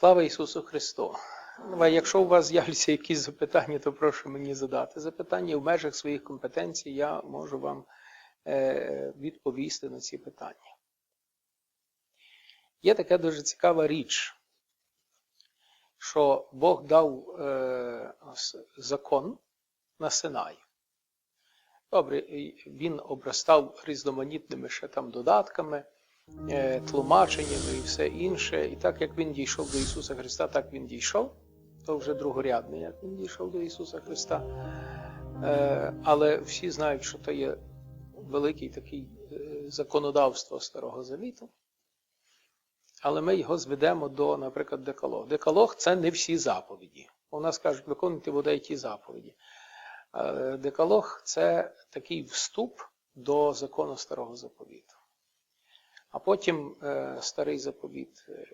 Слава Ісусу Христу! Якщо у вас з'являться якісь запитання, то прошу мені задати. Запитання в межах своїх компетенцій я можу вам е, відповісти на ці питання. Є така дуже цікава річ, що Бог дав е, закон на Синай. Добре, він обростав різноманітними ще там додатками, тлумаченнями і все інше. І так як він дійшов до Ісуса Христа, так він дійшов. То вже другорядне, як він дійшов до Ісуса Христа. Е, Але всі знають, що то є великий такий е, законодавство Старого Завіту. Але ми його зведемо до, наприклад, декалог. Декалог це не всі заповіді. У нас кажуть, виконуйте бодай ті заповіді. Е, Декалог це такий вступ до закону старого заповіту. А потім е, старий заповіт е,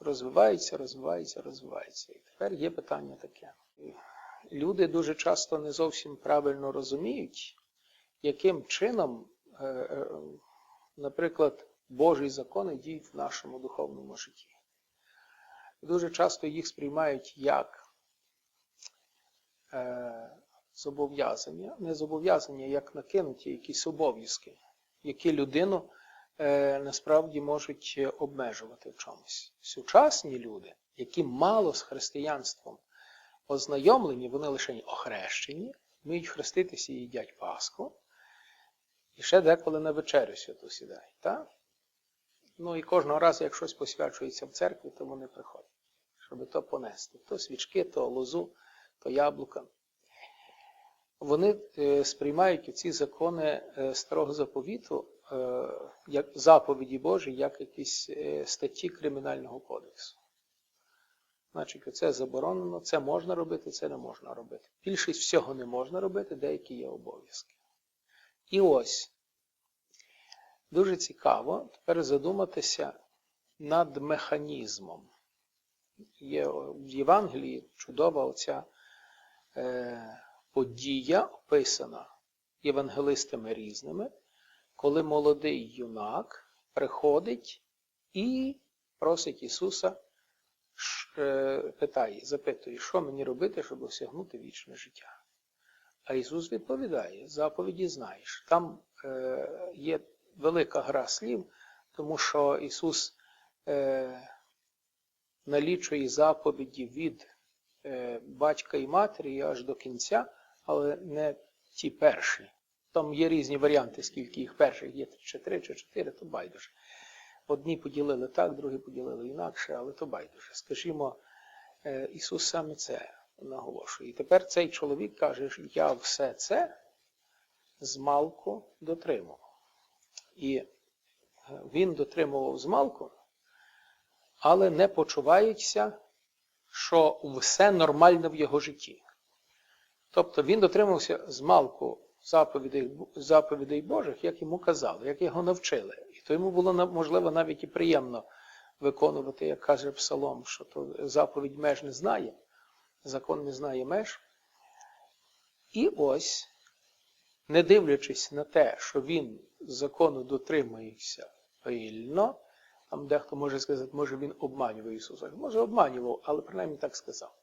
розвивається, розвивається, розвивається. І тепер є питання таке. Люди дуже часто не зовсім правильно розуміють, яким чином, е, е, наприклад, Божі закони діють в нашому духовному житті. Дуже часто їх сприймають як е, зобов'язання, не зобов'язання, як накинуті якісь обов'язки, які людину насправді можуть е, обмежувати в чомусь. Сучасні люди, які мало з християнством ознайомлені, вони лише охрещені, вміють хреститися і їдять Пасху, і ще деколи на вечерю святу сідають. Так? Ну і кожного разу, як щось посвячується в церкві, то вони приходять, щоб то понести. То свічки, то лозу, то яблука. Вони е, сприймають ці закони е, старого заповіту, е, як заповіді Божі, як якісь е, статті Кримінального кодексу. Значить, це заборонено, це можна робити, це не можна робити. Більшість всього не можна робити, деякі є обов'язки. І ось дуже цікаво тепер задуматися над механізмом. Є в Євангелії чудова оця е, подія описана євангелистами різними, коли молодий юнак приходить і просить Ісуса, е, питає, запитує, що мені робити, щоб осягнути вічне життя. А Ісус відповідає, заповіді знаєш. Там е, є велика гра слів, тому що Ісус е, налічує заповіді від батька і матері аж до кінця, але не ті перші. Там є різні варіанти, скільки їх перших є, чи три, чи чотири, то байдуже. Одні поділили так, другі поділили інакше, але то байдуже. Скажімо, е, Ісус саме це наголошує. І тепер цей чоловік каже, що я все це змалку дотримував. І е, він дотримував змалку, але не почувається, що все нормально в його житті. Тобто він дотримався змалку заповідей, Божих, як йому казали, як його навчили. І то йому було можливо навіть і приємно виконувати, як каже Псалом, що то заповідь меж не знає, закон не знає меж. І ось, не дивлячись на те, що він закону дотримується пильно, там дехто може сказати, може він обманював Ісуса. Може обманював, але принаймні так сказав.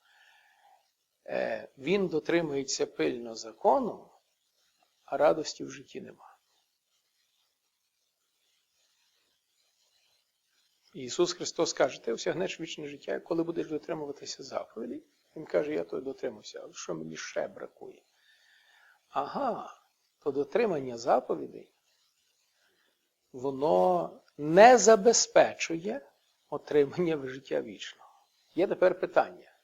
Е, Він дотримується пильно закону, радості в житті нема. Ісус Христос каже, ти осягнеш вічне життя, коли будеш дотримуватися заповідей. Він каже, я то дотримався, але що мені ще бракує? Ага, то дотримання заповідей, воно не забезпечує отримання життя вічного. Є тепер питання.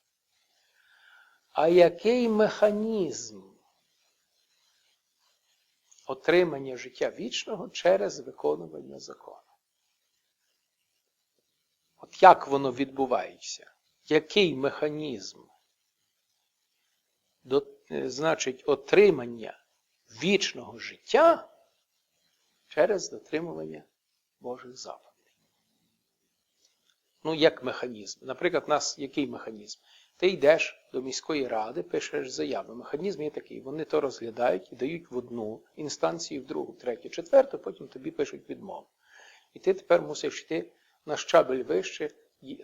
А який механізм отримання життя вічного через виконування закону? От як воно відбувається? Який механізм? До, е, значить, отримання вічного життя через дотримування Божих заповідей. Ну, як механізм? Наприклад, у нас який механізм? Ти йдеш до міської ради, пишеш заяву. Механізм є такий. Вони то розглядають і дають в одну інстанцію, в другу, в третю, четверту, потім тобі пишуть відмову. І ти тепер мусиш йти на щабель вище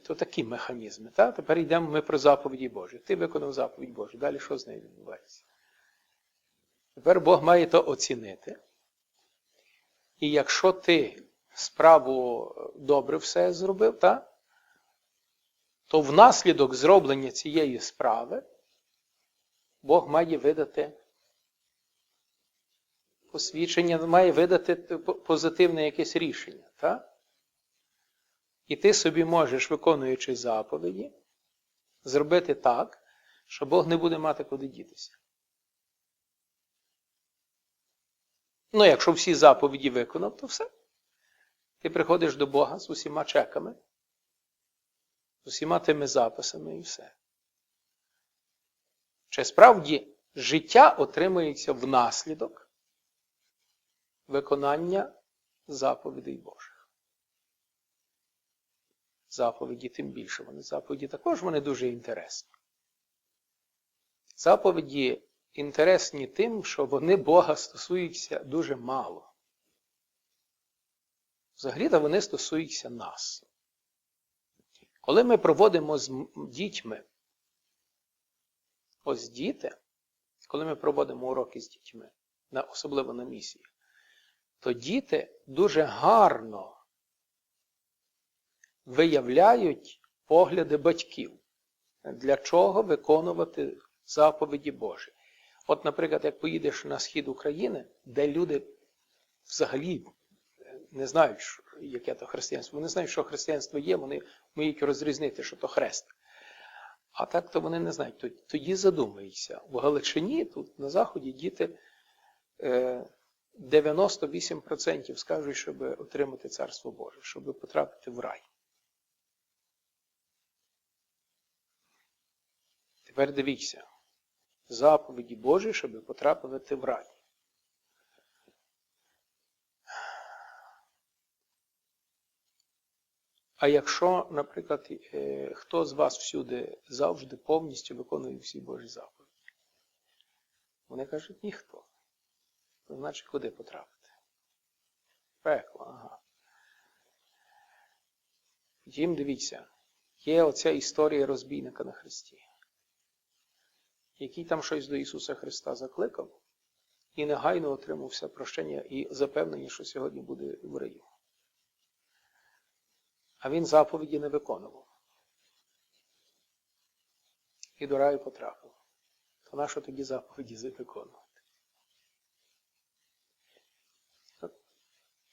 То такі механізми. Та? Тепер йдемо ми про заповіді Божі. Ти виконав заповідь Божу. Далі що з нею відбувається? Тепер Бог має то оцінити. І якщо ти справу добре все зробив, та? То внаслідок зроблення цієї справи Бог має видати посвідчення, має видати позитивне якесь рішення. Та? І ти собі можеш, виконуючи заповіді, зробити так, що Бог не буде мати куди дітися. Ну, якщо всі заповіді виконав, то все. Ти приходиш до Бога з усіма чеками, з усіма тими записами і все. Чи справді життя отримується внаслідок виконання заповідей Божих? Заповіді тим більше. Вони заповіді також вони дуже інтересні. Заповіді інтересні тим, що вони Бога стосуються дуже мало. Взагалі-то вони стосуються нас. Коли ми проводимо з дітьми, ось діти, коли ми проводимо уроки з дітьми, особливо на місії, то діти дуже гарно виявляють погляди батьків, для чого виконувати заповіді Божі. От, наприклад, як поїдеш на схід України, де люди взагалі не знають, яке то християнство. Вони знають, що християнство є, вони вміють розрізнити, що то хрест. А так то вони не знають. Тоді- задумаються. В Галичині, тут на Заході, діти е, 98% скажуть, щоб отримати Царство Боже, щоб потрапити в рай. Тепер дивіться. Заповіді Божі, щоб потрапити в рай. А якщо, наприклад, е, хто з вас всюди завжди повністю виконує всі Божі заповіді? Вони кажуть, ніхто. То значить, куди потрапити? Пекло, ага. Втім, дивіться, є оця історія розбійника на Христі, який там щось до Ісуса Христа закликав і негайно отримав все прощення і запевнення, що сьогодні буде в раю. А він заповіді не виконував. І до раю потрапив. То нащо тоді заповіді виконувати?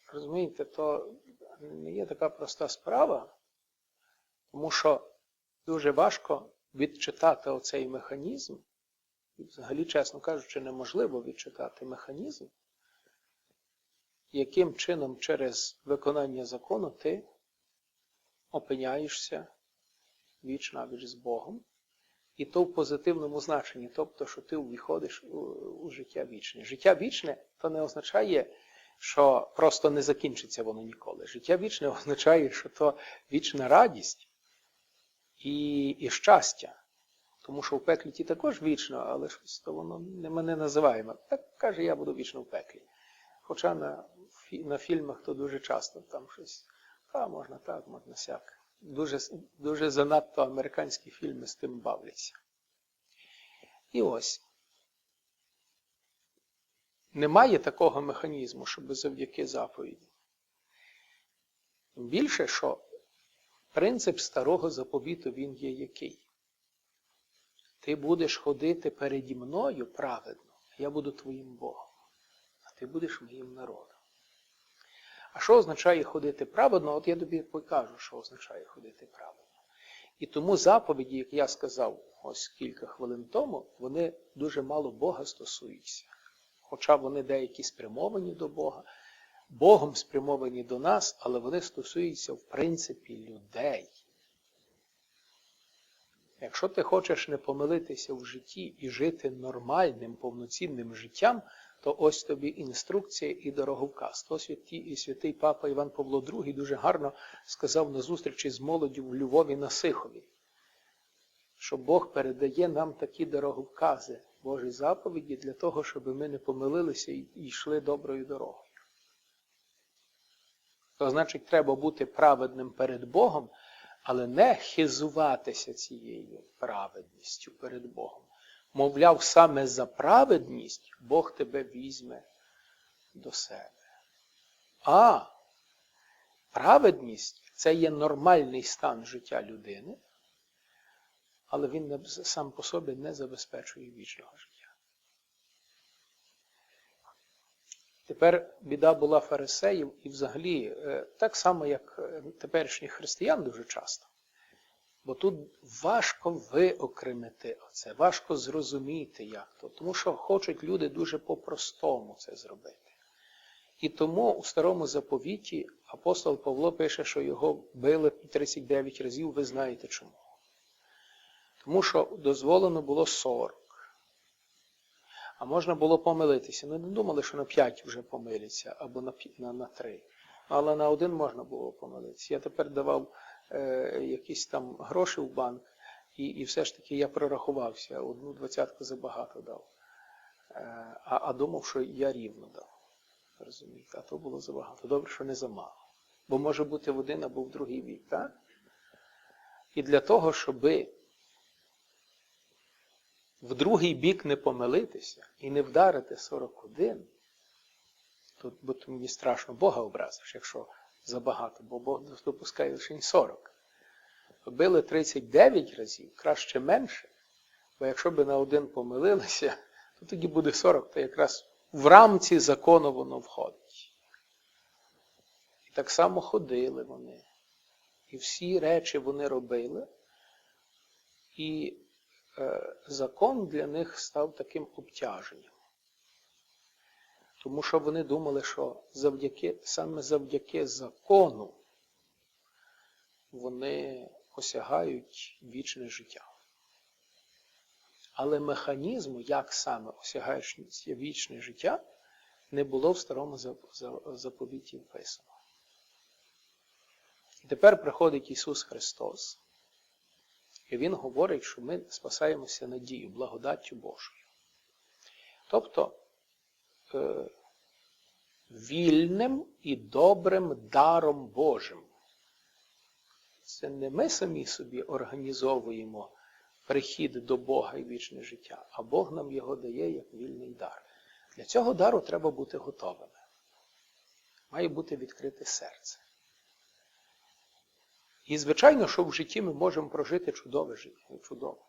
Розумієте, то не є така проста справа, тому що дуже важко відчитати оцей механізм, і взагалі, чесно кажучи, неможливо відчитати механізм, яким чином через виконання закону ти опиняєшся віч навіч з Богом, і то в позитивному значенні, тобто, що ти увіходиш у, у життя вічне. Життя вічне то не означає, що просто не закінчиться воно ніколи. Життя вічне означає, що то вічна радість і, і щастя. Тому що в пеклі ті також вічно, але щось то воно не мене називаємо. Так каже, я буду вічно в пеклі. Хоча на, на фільмах то дуже часто там щось. Та, можна так, можна сяк. Дуже, дуже занадто американські фільми з тим бавляться. І ось. Немає такого механізму, щоб завдяки заповіді. Більше, що принцип старого заповіту він є який? Ти будеш ходити переді мною праведно, я буду твоїм Богом, а ти будеш моїм народом. А що означає ходити праведно? От я тобі покажу, що означає ходити праведно. І тому заповіді, як я сказав ось кілька хвилин тому, вони дуже мало Бога стосуються. Хоча вони деякі спрямовані до Бога, Богом спрямовані до нас, але вони стосуються, в принципі, людей. Якщо ти хочеш не помилитися в житті і жити нормальним, повноцінним життям, то ось тобі інструкція і дороговказ. То святий, і святий папа Іван Павло II дуже гарно сказав на зустрічі з молоддю в Львові на Сихові, що Бог передає нам такі дороговкази, Божі заповіді, для того, щоб ми не помилилися і йшли доброю дорогою. То значить, треба бути праведним перед Богом, але не хизуватися цією праведністю перед Богом. Мовляв, саме за праведність Бог тебе візьме до себе. А праведність це є нормальний стан життя людини, але він сам по собі не забезпечує вічного життя. Тепер біда була фарисеїв і взагалі е, так само, як е, теперішніх християн дуже часто. Бо тут важко виокремити оце, важко зрозуміти, як то. Тому що хочуть люди дуже по-простому це зробити. І тому у старому заповіті апостол Павло пише, що його били 39 разів, ви знаєте чому. Тому що дозволено було 40. А можна було помилитися. Ну, не думали, що на 5 вже помиляться, або на, на, на 3. Але на один можна було помилитися. Я тепер давав якісь там гроші в банк, і, і все ж таки я прорахувався, одну двадцятку забагато дав. Е, а, а думав, що я рівно дав. Розумієте, а то було забагато. Добре, що не замало. Бо може бути в один або в другий бік, так? І для того, щоби в другий бік не помилитися і не вдарити 41, то, бо то мені страшно Бога образиш, якщо забагато, бо Бог допускає лише 40. Били 39 разів, краще менше, бо якщо би на один помилилися, то тоді буде 40, то якраз в рамці закону воно входить. І так само ходили вони. І всі речі вони робили. І е, закон для них став таким обтяженням. Тому що вони думали, що завдяки, саме завдяки закону вони осягають вічне життя. Але механізму, як саме осягаєш вічне життя, не було в старому заповіті вписано. Тепер приходить Ісус Христос, і Він говорить, що ми спасаємося надією, благодаттю Божою. Тобто вільним і добрим даром Божим. Це не ми самі собі організовуємо прихід до Бога і вічне життя, а Бог нам його дає як вільний дар. Для цього дару треба бути готовими. Має бути відкрите серце. І, звичайно, що в житті ми можемо прожити чудове життя, чудово.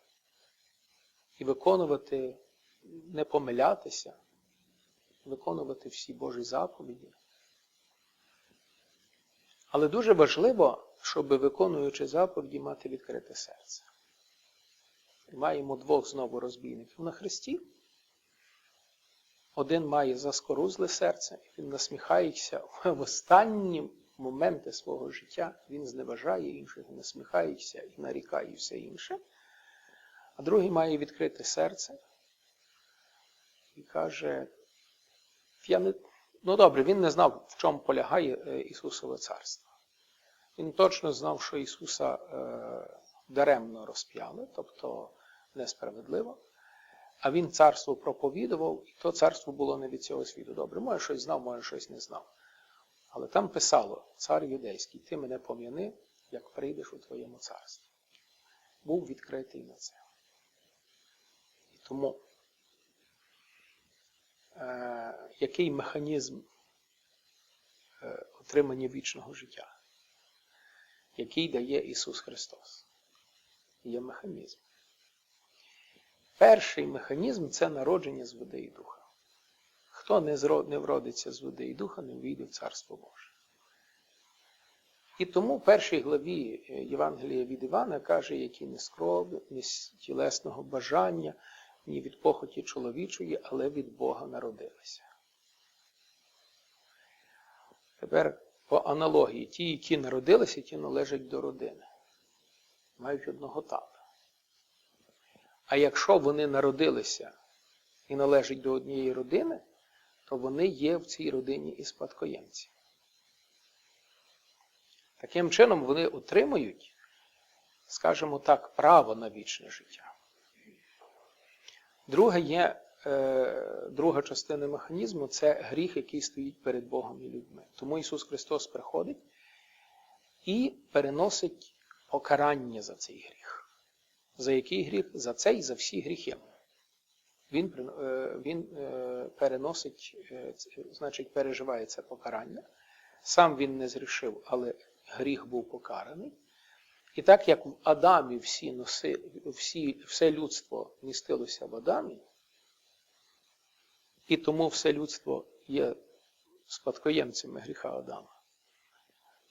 І виконувати, не помилятися, виконувати всі Божі заповіді. Але дуже важливо, щоб виконуючи заповіді, мати відкрите серце. Маємо двох знову розбійників на Христі. Один має заскорузле серце, і він насміхається в останні моменти свого життя, він зневажає інших, насміхається і нарікає все інше. А другий має відкрите серце і каже, я не... ну добре, він не знав, в чому полягає е, Ісусове царство. Він точно знав, що Ісуса е, даремно розп'яли, тобто несправедливо. А він царство проповідував, і то царство було не від цього світу. Добре, може щось знав, може щось не знав. Але там писало, цар юдейський, ти мене пом'яни, як прийдеш у твоєму царстві. Був відкритий на це. І тому, е, який механізм е, отримання вічного життя, який дає Ісус Христос? Є механізм. Перший механізм це народження з води і духа. Хто не, вродиться з води і духа, не війде в Царство Боже. І тому в першій главі е, Євангелія від Івана каже, які не з крові, ні з тілесного бажання, ні від похоті чоловічої, але від Бога народилися. Тепер по аналогії, ті, які народилися, ті належать до родини. Мають одного тата. А якщо вони народилися і належать до однієї родини, то вони є в цій родині і спадкоємці. Таким чином вони отримують, скажімо так, право на вічне життя. Друге є, друга частина механізму це гріх, який стоїть перед Богом і людьми. Тому Ісус Христос приходить і переносить покарання за цей гріх. За який гріх? За цей за всі гріхи. Він, е, він е, переносить, е, значить, переживає це покарання. Сам він не зрішив, але гріх був покараний. І так як в Адамі всі носи, всі, все людство містилося в Адамі, і тому все людство є спадкоємцями гріха Адама,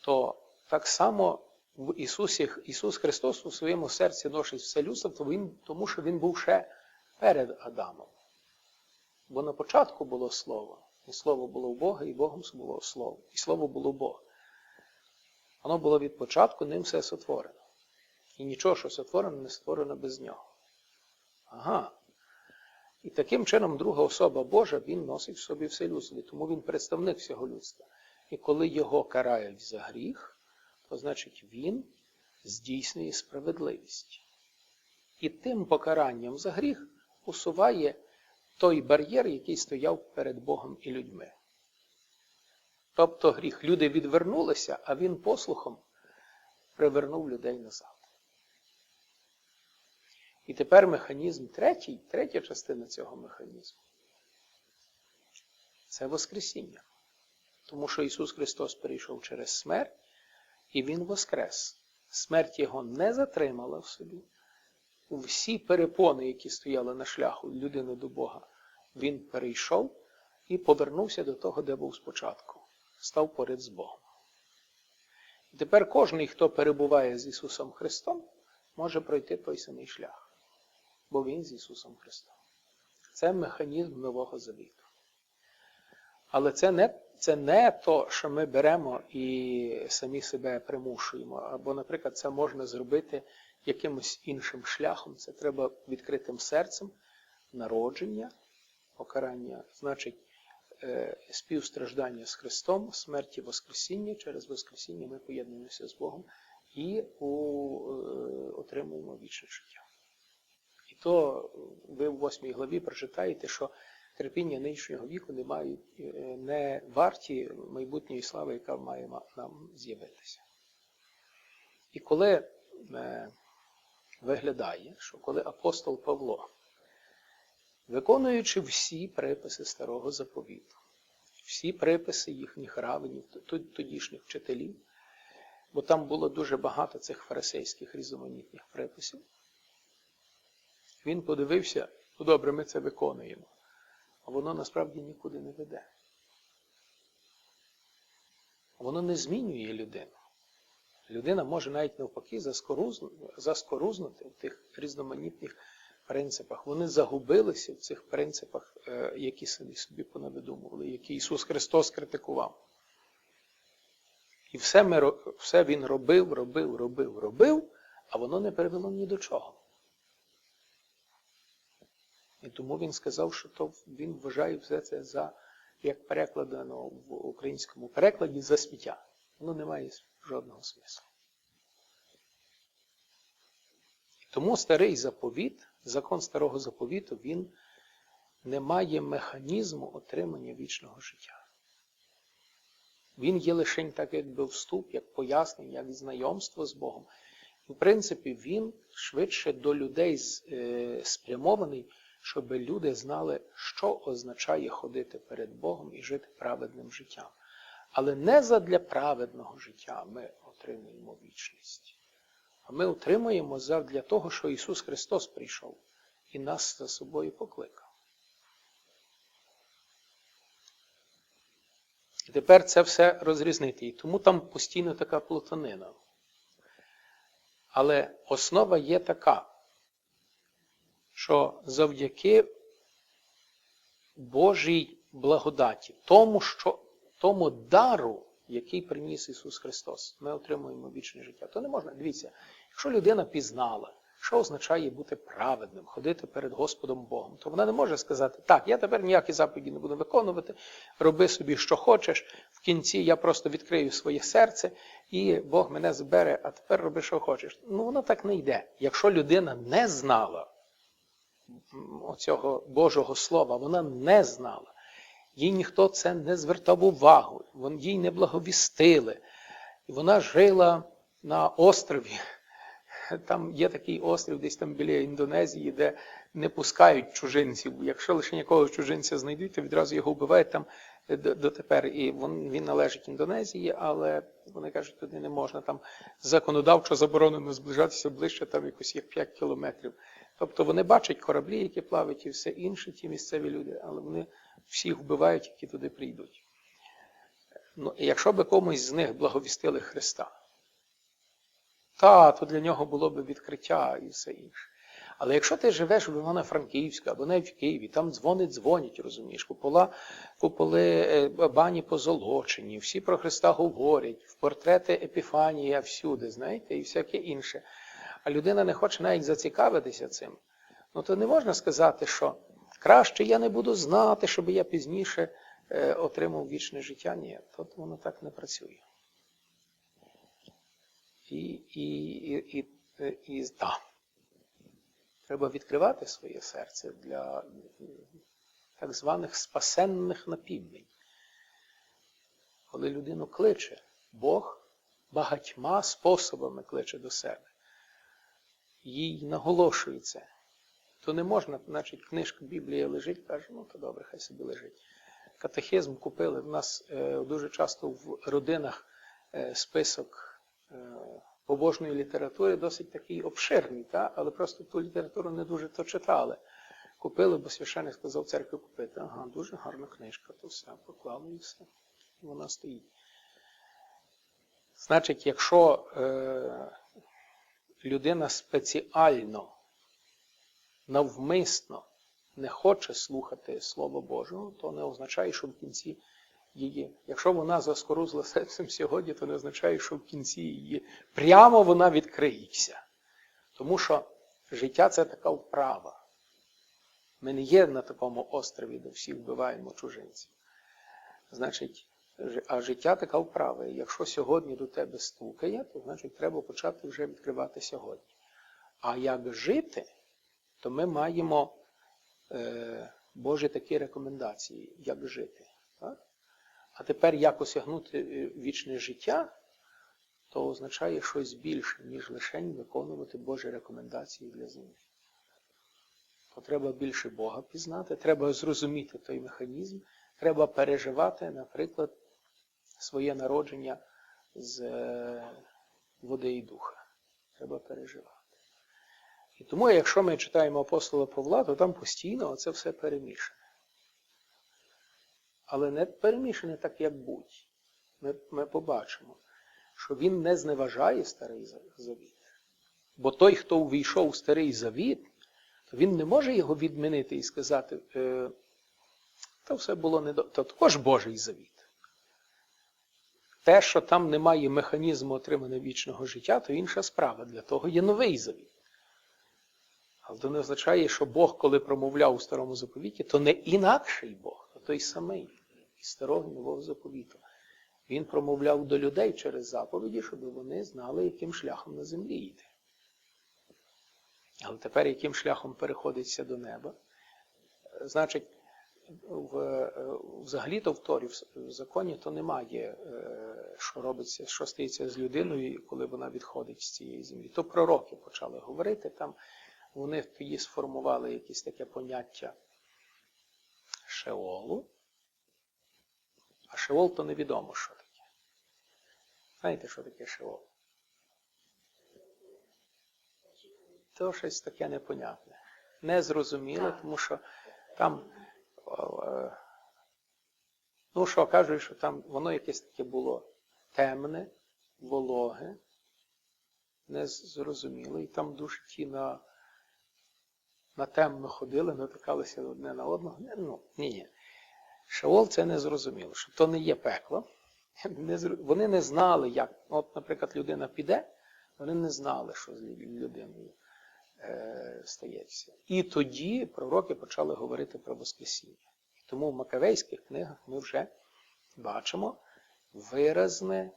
то так само в Ісусі, Ісус Христос у своєму серці носить все людство, він, тому що Він був ще перед Адамом. Бо на початку було Слово, і Слово було в Бога, і Богом було Слово, і Слово було Бог. Воно було від початку, ним все сотворено. І нічого, що сотворено, не створено без нього. Ага. І таким чином друга особа Божа, він носить в собі все людство, тому він представник всього людства. І коли його карають за гріх, то значить він здійснює справедливість. І тим покаранням за гріх усуває той бар'єр, який стояв перед Богом і людьми. Тобто гріх. Люди відвернулися, а він послухом привернув людей назад. І тепер механізм третій, третя частина цього механізму це Воскресіння. Тому що Ісус Христос перейшов через смерть, і Він воскрес. Смерть Його не затримала в собі. Всі перепони, які стояли на шляху людини до Бога, Він перейшов і повернувся до того, де був спочатку. Став поряд з Богом. І тепер кожен, хто перебуває з Ісусом Христом, може пройти той самий шлях бо він з Ісусом Христом. Це механізм Нового Завіту. Але це не це не то, що ми беремо і самі себе примушуємо. Або, наприклад, це можна зробити якимось іншим шляхом. Це треба відкритим серцем, народження, покарання, значить, е, співстраждання з Христом, смерті Воскресіння. Через Воскресіння ми поєднуємося з Богом і у, е, отримуємо вічне життя. То ви в 8 главі прочитаєте, що терпіння нинішнього віку не мають, е, не варті майбутньої слави, яка має нам з'явитися. І коли е, виглядає, що коли апостол Павло, виконуючи всі приписи старого заповіту, всі приписи їхніх равенів, тодішніх вчителів, бо там було дуже багато цих фарисейських різноманітних приписів, він подивився, ну добре, ми це виконуємо. А воно насправді нікуди не веде. Воно не змінює людину. Людина може навіть навпаки заскорузнути в тих різноманітних принципах. Вони загубилися в цих принципах, е, які собі понавидумували, які Ісус Христос критикував. І все, ми, все Він робив, робив, робив, робив, а воно не привело ні до чого. І тому він сказав, що то він вважає все це за, як перекладено в українському перекладі, за сміття. Воно не має жодного смислу. Тому старий заповіт, закон старого заповіту, він не має механізму отримання вічного життя. Він є лише так, якби вступ, як пояснення, як знайомство з Богом. І, в принципі, він швидше до людей е, спрямований, щоб люди знали, що означає ходити перед Богом і жити праведним життям. Але не задля праведного життя ми отримуємо вічність. А ми отримуємо задля того, що Ісус Христос прийшов і нас за собою покликав. І тепер це все розрізнити. І тому там постійно така плутанина. Але основа є така, що завдяки Божій благодаті, тому, що, тому дару, який приніс Ісус Христос, ми отримуємо вічне життя. То не можна. Дивіться, якщо людина пізнала, що означає бути праведним, ходити перед Господом Богом, то вона не може сказати, так, я тепер ніякі заповіді не буду виконувати, роби собі, що хочеш, в кінці я просто відкрию своє серце, і Бог мене збере, а тепер роби, що хочеш. Ну, воно так не йде. Якщо людина не знала оцього Божого Слова, вона не знала. Їй ніхто це не звертав увагу, їй не благовістили. І вона жила на острові там є такий острів, десь там біля Індонезії, де не пускають чужинців. Якщо лише якогось чужинця знайдуть, то відразу його вбивають там е, дотепер. І він, він належить Індонезії, але вони кажуть, туди не можна. Там законодавчо заборонено зближатися ближче, там якось як 5 кілометрів. Тобто вони бачать кораблі, які плавають, і все інше, ті місцеві люди, але вони всіх вбивають, які туди прийдуть. Ну, і якщо би комусь з них благовістили Христа, та, то для нього було б відкриття і все інше. Але якщо ти живеш в Івано-Франківську або навіть в Києві, там дзвонить, дзвонять, розумієш, купола, куполи, е, бані позолочені, всі про Христа говорять, в портрети Епіфанія всюди, знаєте, і всяке інше. А людина не хоче навіть зацікавитися цим. Ну то не можна сказати, що краще я не буду знати, щоб я пізніше е, отримав вічне життя. Ні, то воно так не працює. І, і, і, і, і, да. Треба відкривати своє серце для так званих спасенних напівнень. Коли людину кличе, Бог багатьма способами кличе до себе. Їй наголошує це. То не можна, значить, книжка Біблія лежить, каже, ну то добре, хай собі лежить. Катехизм купили. У нас е, дуже часто в родинах е, список е, побожної літератури досить такий обширний, та? але просто ту літературу не дуже то читали. Купили, бо священник сказав церкві купити. Ага, дуже гарна книжка, то все, поклали і все. І вона стоїть. Значить, якщо е, людина спеціально, навмисно не хоче слухати Слово Божого, то не означає, що в кінці її. Якщо вона заскорузла серцем сьогодні, то не означає, що в кінці її прямо вона відкриється. Тому що життя це така вправа. Ми не є на такому острові, де всіх вбиваємо чужинців. Значить, а життя така вправа. Якщо сьогодні до тебе стукає, то значить треба почати вже відкривати сьогодні. А як жити, то ми маємо е, Божі такі рекомендації, як жити. Так? А тепер як осягнути е, вічне життя, то означає щось більше, ніж лише виконувати Божі рекомендації для землі. То треба більше Бога пізнати, треба зрозуміти той механізм, треба переживати, наприклад, своє народження з е, води і духа. Треба переживати. І тому, якщо ми читаємо апостола Павла, то там постійно це все перемішане. Але не перемішане так, як будь. Ми, ми побачимо, що він не зневажає старий завіт. Бо той, хто увійшов у старий завіт, то він не може його відмінити і сказати, е, то все було не до... То також Божий завіт. Те, що там немає механізму отримання вічного життя, то інша справа. Для того є новий завіт. Але то не означає, що Бог, коли промовляв у старому заповіті, то не інакший Бог, то той самий із старого і нового заповіту. Він промовляв до людей через заповіді, щоб вони знали, яким шляхом на землі йти. Але тепер яким шляхом переходиться до неба? Е, Значить, в, е, взагалі-то в Торі, в законі, то немає, е, що робиться, що стається з людиною, коли вона відходить з цієї землі. То пророки почали говорити там. Вони тоді сформували якесь таке поняття Шеолу. А Шеол то невідомо, що таке. Знаєте, що таке Шеол? То щось таке непонятне. Незрозуміле, тому що там, ну що кажуть, що там воно якесь таке було темне, вологе, незрозуміле, і там дуже ті на на темно ходили, натикалися одне на одного. Ну, ні, ні. Шеол це не зрозуміло, що то не є пекло. Вони не знали, як. От, наприклад, людина піде, вони не знали, що з людиною стається. І тоді пророки почали говорити про Воскресіння. Тому в Макавейських книгах ми вже бачимо виразне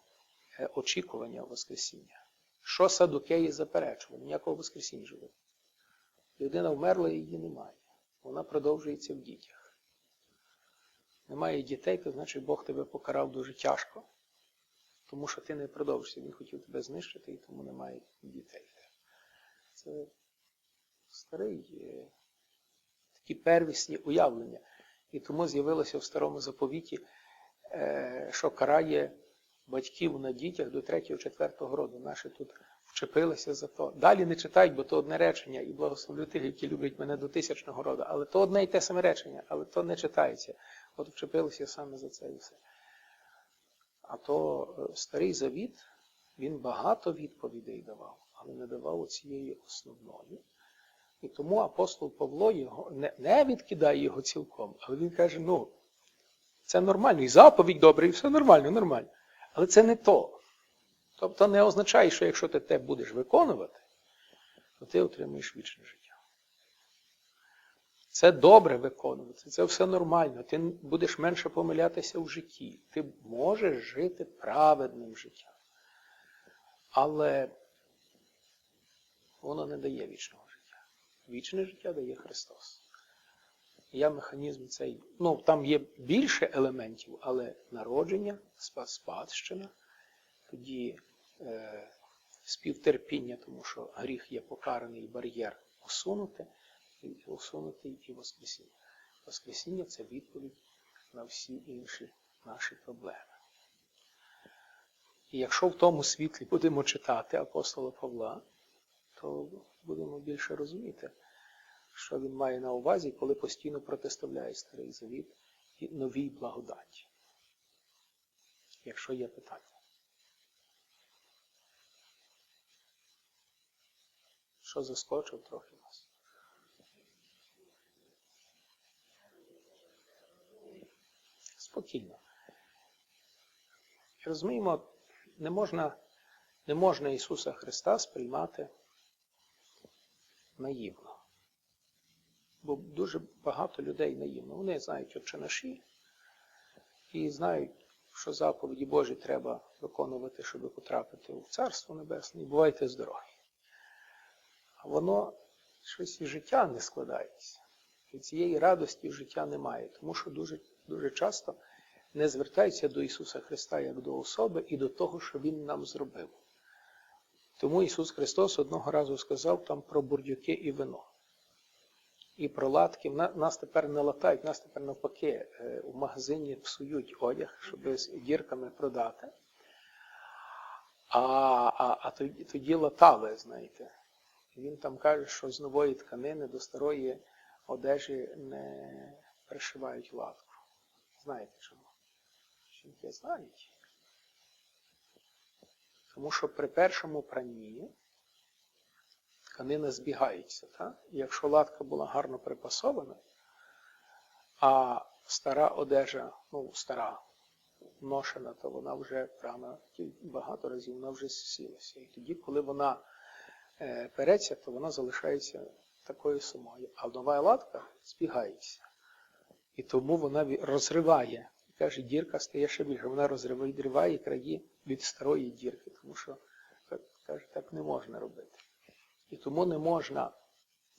е, очікування Воскресіння. Що садукеї заперечували? Ніякого Воскресіння живе. Людина вмерла її немає. Вона продовжується в дітях. Немає дітей, то значить Бог тебе покарав дуже тяжко, тому що ти не продовжишся. Він хотів тебе знищити, і тому немає дітей. Це старий, е, такі первісні уявлення. І тому з'явилося в старому заповіті, е, що карає батьків на дітях до 3-4 роду. Наші тут вчепилися за то. Далі не читають, бо то одне речення, і благословлю тих, які люблять мене до тисячного роду. Але то одне і те саме речення, але то не читається. От вчепилися саме за це і все. А то е, старий завіт, він багато відповідей давав, але не давав оцієї основної. І тому апостол Павло його не, не відкидає його цілком, але він каже: ну, це нормально, і заповідь добре, і все нормально, нормально. Але це не то. Тобто не означає, що якщо ти те будеш виконувати, то ти отримаєш вічне життя. Це добре виконувати, це все нормально. Ти будеш менше помилятися в житті. Ти можеш жити праведним життям. Але воно не дає вічного. Вічне життя дає Христос. Я механізм цей. Ну, там є більше елементів, але народження, спа- спадщина, тоді е, співтерпіння, тому що гріх є покараний бар'єр усунути, і і Воскресіння. Воскресіння це відповідь на всі інші наші проблеми. І якщо в тому світлі будемо читати апостола Павла, то будемо більше розуміти, що він має на увазі, коли постійно протиставляє старий завіт і новій благодаті. Якщо є питання. Що заскочив трохи вас? Спокійно. Розуміємо, не можна, не можна Ісуса Христа сприймати наївно. Бо дуже багато людей наївно. Вони знають отче наші і знають, що заповіді Божі треба виконувати, щоб потрапити в Царство Небесне, і бувайте здорові. А воно щось і життя не складається. І цієї радості життя немає, тому що дуже, дуже часто не звертаються до Ісуса Христа як до особи і до того, що Він нам зробив. Тому Ісус Христос одного разу сказав там про бурдюки і вино. І про латки. Нас тепер не латають, нас тепер навпаки е, в магазині псують одяг, щоб з дірками продати. А, а, а тоді, тоді латали, знаєте. Він там каже, що з нової тканини до старої одежі не пришивають латку. Знаєте чому? Жінки знають. Тому що при першому пранні тканина збігається. Так? І якщо латка була гарно припасована, а стара одежа, ну, стара, ношена, то вона вже прямо багато разів вона вже сілася. І тоді, коли вона е, переться, то вона залишається такою самою. А нова латка збігається. І тому вона ві- Каже, дірка стає ще більше. Вона розриває краї від старої дірки, тому що каже, так не можна робити. І тому не можна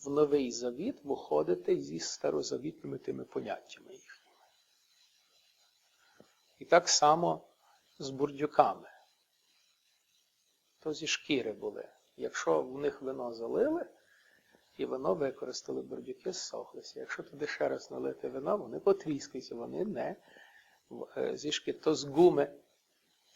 в новий завіт виходити зі старозавітними тими поняттями їхніми. І так само з бурдюками. То зі шкіри були. Якщо в них вино залили, і вино використали, бурдюки зсохлися. Якщо туди ще раз налити вино, вони потріскаються, вони не зі шкіри, то з гуми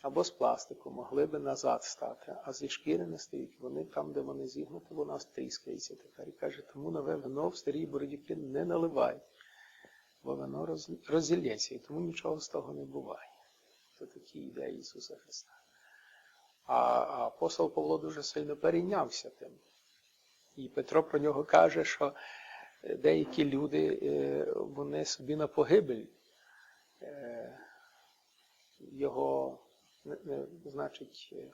або з пластику могли би назад стати, а зі шкіри не стають. Вони там, де вони зігнуті, вона стріскається тепер. І каже, тому нове вино в старі бурдюки не наливають, бо вино роз- розілється, і тому нічого з того не буває. Це такі ідеї Ісуса Христа. А, апостол Павло дуже сильно перейнявся тим. І Петро про нього каже, що е, деякі люди, е, вони собі на погибель е, його, не- не- значить, е,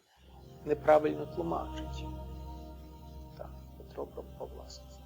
неправильно тлумачить. Так, Петро про Павла сказав.